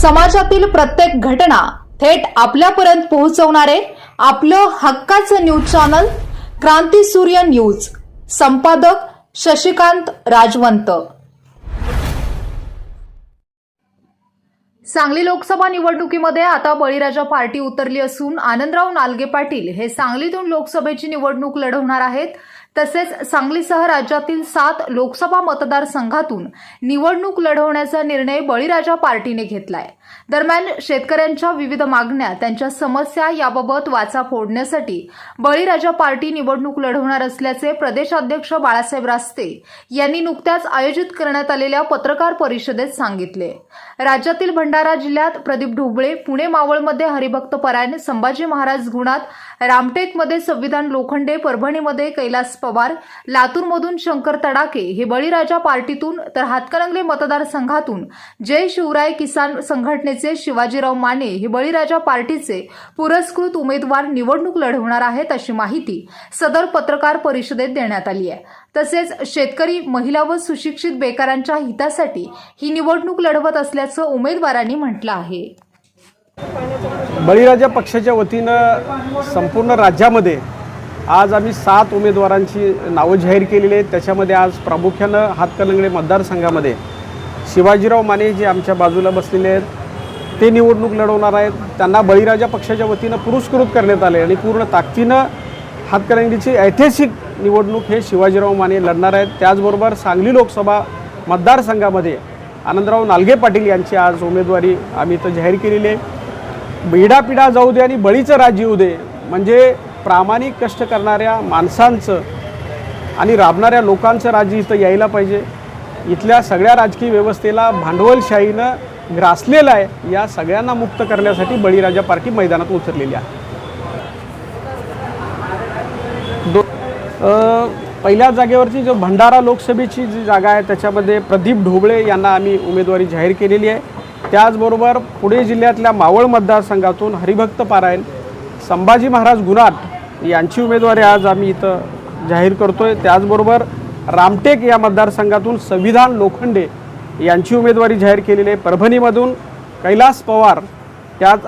समाजातील प्रत्येक घटना थेट आपल्यापर्यंत पोहोचवणारे आपलं हक्काचं न्यूज चॅनल क्रांती सूर्य न्यूज. संपादक शशिकांत राजवंत. सांगली लोकसभा निवडणुकीमध्ये आता बळीराजा पार्टी उतरली असून आनंदराव नालगे पाटील हे सांगलीतून लोकसभेची निवडणूक लढवणार आहेत. तसेच सांगलीसह राज्यातील सात लोकसभा मतदारसंघातून निवडणूक लढवण्याचा निर्णय बळीराजा पार्टीने घेतलाय. दरम्यान शेतकऱ्यांच्या विविध मागण्या त्यांच्या समस्या याबाबत वाचा फोडण्यासाठी बळीराजा पार्टी निवडणूक लढवणार असल्याचे प्रदेशाध्यक्ष बाळासाहेब रास्ते यांनी नुकत्याच आयोजित करण्यात आलेल्या पत्रकार परिषदेत सांगितले. राज्यातील भंडारा जिल्ह्यात प्रदीप ढोबळे पुणे मावळमध्ये हरिभक्त परायण संभाजी महाराज गुणात रामटेकमध्ये संविधान लोखंडे परभणीमध्ये कैलास पवार लातूरमधून शंकर तडाके हे बळीराजा पार्टीतून तर हातकणंगले मतदारसंघातून जय शिवराय किसान संघटनेचे शिवाजीराव माने हे बळीराजा पार्टीचे पुरस्कृत उमेदवार निवडणूक लढवणार आहेत अशी माहिती सदर पत्रकार परिषदेत देण्यात आली आहे. तसेच शेतकरी महिला व सुशिक्षित बेकारांच्या हितासाठी ही निवडणूक लढवत असल्याचं उमेदवारांनी म्हटलं आहे. बळीराजा पक्षाच्या वतीनं संपूर्ण राज्यामध्ये आज आम्ही सात उमेदवारांची नावं जाहीर केलेली आहेत. त्याच्यामध्ये आज प्रामुख्यानं हातकणंगले मतदारसंघामध्ये शिवाजीराव माने जे आमच्या बाजूला बसलेले आहेत ते निवडणूक लढवणार आहेत. त्यांना बळीराजा पक्षाच्या वतीनं पुरस्कृत करण्यात आले आणि पूर्ण ताकदीनं हातकणंगलीची ऐतिहासिक निवडणूक हे शिवाजीराव माने लढणार आहेत. त्याचबरोबर सांगली लोकसभा मतदारसंघामध्ये आनंदराव नालगे पाटील यांची आज उमेदवारी आम्ही इथं जाहीर केलेली आहे. बिडापिडा जाऊ दे आणि बळीचं राज्य येऊ दे. म्हणजे प्रामाणिक कष्ट करणाऱ्या माणसांचं आणि राबणाऱ्या लोकांचं राज्य इथं यायला पाहिजे. इथल्या सगळ्या राजकीय व्यवस्थेला भांडवलशाहीनं ग्रासलेलं आहे. या सगळ्यांना मुक्त करण्यासाठी बळीराजा पार्टी मैदानात उतरलेली आहे. दो पहिल्या जागेवरची जो भंडारा लोकसभेची जी जागा आहे त्याच्यामध्ये प्रदीप ढोबळे यांना आम्ही उमेदवारी जाहीर केलेली आहे. त्याचबरोबर पुणे जिल्ह्यातल्या मावळ मतदारसंघातून हरिभक्त पारायण संभाजी महाराज गुणाट यांची उमेदवारी आज आम्ही इथं जाहीर करतो आहे त्याचबरोबर रामटेक या मतदारसंघातून संविधान लोखंडे यांची उमेदवारी जाहीर केलेली आहे. परभणीमधून कैलास पवार त्याच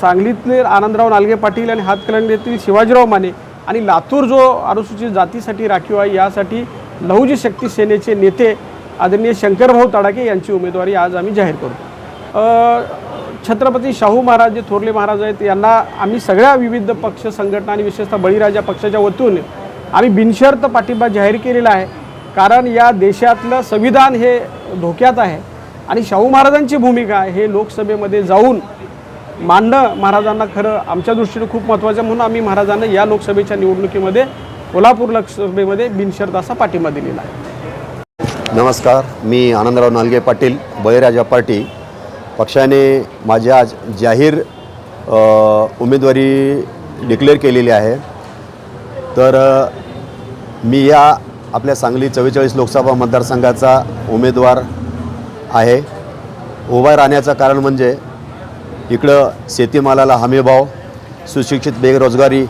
सांगलीतले आनंदराव नालगे पाटील आणि हातकलंगीतील शिवाजीराव माने आणि लातूर जो अनुसूचित जातीसाठी राखीव आहे यासाठी लहुजी शक्ती सेनेचे नेते आदरणीय शंकरभाऊ तडाके यांची उमेदवारी आज आम्ही जाहीर करतो छत्रपती शाहू महाराज जे थोरले महाराज आहेत यांना आम्ही सगळ्या विविध पक्ष संघटना आणि विशेषतः बळीराजा पक्षाच्या वतीने आम्ही बिनशर्त पाठिंबा जाहीर केलेला आहे. कारण या देशातलं संविधान हे धोक्यात आहे आणि शाहू महाराजांची भूमिका हे लोकसभेमध्ये जाऊन मांडणं महाराजांना खरं आमच्या दृष्टीने खूप महत्त्वाचं म्हणून आम्ही महाराजांना या लोकसभेच्या निवडणुकीमध्ये कोल्हापूर लोकसभेमध्ये बिनशर्त असा पाठिंबा दिलेला आहे. नमस्कार मी आनंदराव नालगे पाटील बळीराजा पाटील पक्षाने माझी आज जाहीर उमेदवारी डिक्लेअर केलेली आहे. तर मी या आपल्या सांगली चव्वेचाळीस लोकसभा मतदारसंघाचा उमेदवार आहे. उभा राहण्याचं कारण म्हणजे इकडं शेतीमालाला हमीभाव सुशिक्षित बेरोजगारी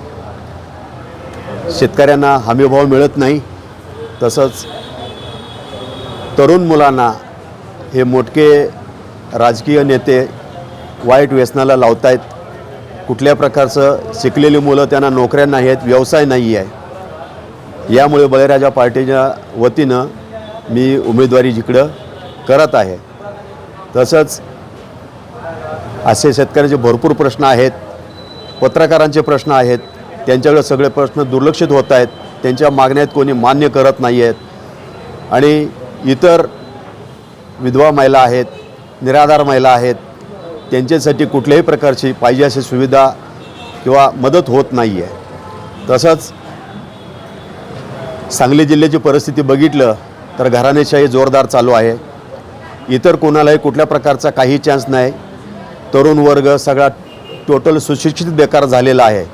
शेतकऱ्यांना हमीभाव मिळत नाही. तसंच तरुण मुलांना हे मोठके राजकीय नेते वाईट व्यसनाला लावत आहेत कुठल्या प्रकारचं शिकलेली मुलं त्यांना नोकऱ्या नाही आहेत व्यवसाय नाही आहे. यामुळे बळीराजा पार्टीच्या वतीनं मी उमेदवारी जिकडं करत आहे. तसंच असे शेतकऱ्यांचे भरपूर प्रश्न आहेत पत्रकारांचे प्रश्न आहेत. त्यांच्याकडे सगळे प्रश्न दुर्लक्षित होत आहेत. त्यांच्या मागण्यात कोणी मान्य करत नाही आहेत. आणि इतर विधवा महिला आहेत निराधार महिला आहेत त्यांच्यासाठी कुठल्याही प्रकारची पाहिजे अशी सुविधा किंवा मदत होत नाही आहे तसंच सांगली जिल्ह्याची परिस्थिती बघितलं तर घराणेशाही जोरदार चालू आहे. इतर कोणालाही कुठल्या प्रकारचा काही चान्स नाही. तरुण वर्ग सगळा टोटल सुशिक्षित बेकार झालेला आहे.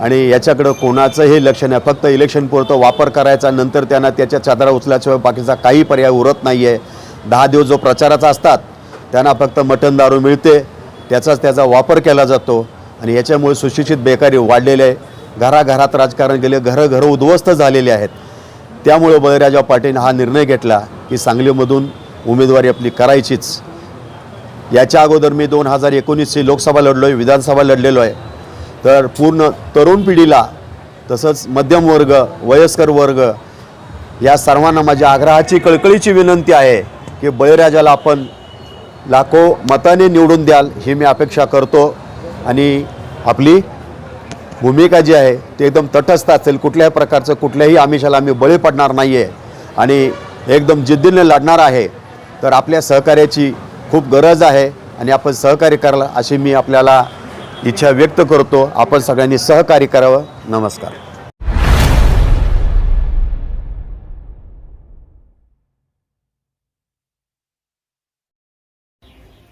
आणि याच्याकडं कोणाचंही लक्ष नाही. फक्त इलेक्शनपुरतं वापर करायचा नंतर त्यांना त्याच्या चादरा उचल्याशिवाय बाकीचा काही पर्याय उरत नाही आहे दहा दिवस जो प्रचाराचा असतात त्यांना फक्त मटण दारू मिळते त्याचाच त्याचा वापर केला जातो आणि याच्यामुळे सुशिक्षित बेकारी वाढलेली आहे. घराघरात राजकारण गेले घरं घरं उद्ध्वस्त झालेले आहेत. त्यामुळे बळीराजा पाटील हा निर्णय घेतला की सांगलीमधून उमेदवारी आपली करायचीच. याच्या अगोदर मी दोन हजार एकोणीसची लोकसभा लढलो आहे विधानसभा लढलेलो आहे. तर पूर्ण तरुण पिढीला तसंच मध्यम वर्ग वयस्कर वर्ग या सर्वांना माझ्या आग्रहाची कळकळीची विनंती आहे की बळीराजाला आपण लाखो मताने निवडून द्याल ही मी अपेक्षा करतो. आणि आपली भूमिका जी आहे ती एकदम तटस्थ असेल. कुठल्याही प्रकारचं कुठल्याही आमिषाला आम्ही बळी पडणार नाही आहे आणि एकदम जिद्दीने लढणार आहे. तर आपल्या सहकार्याची खूप गरज आहे. आणि आपण सहकार्य करायला अशी मी आपल्याला इच्छा व्यक्त करतो. आपण सगळ्यांनी सहकार्य करावं. नमस्कार.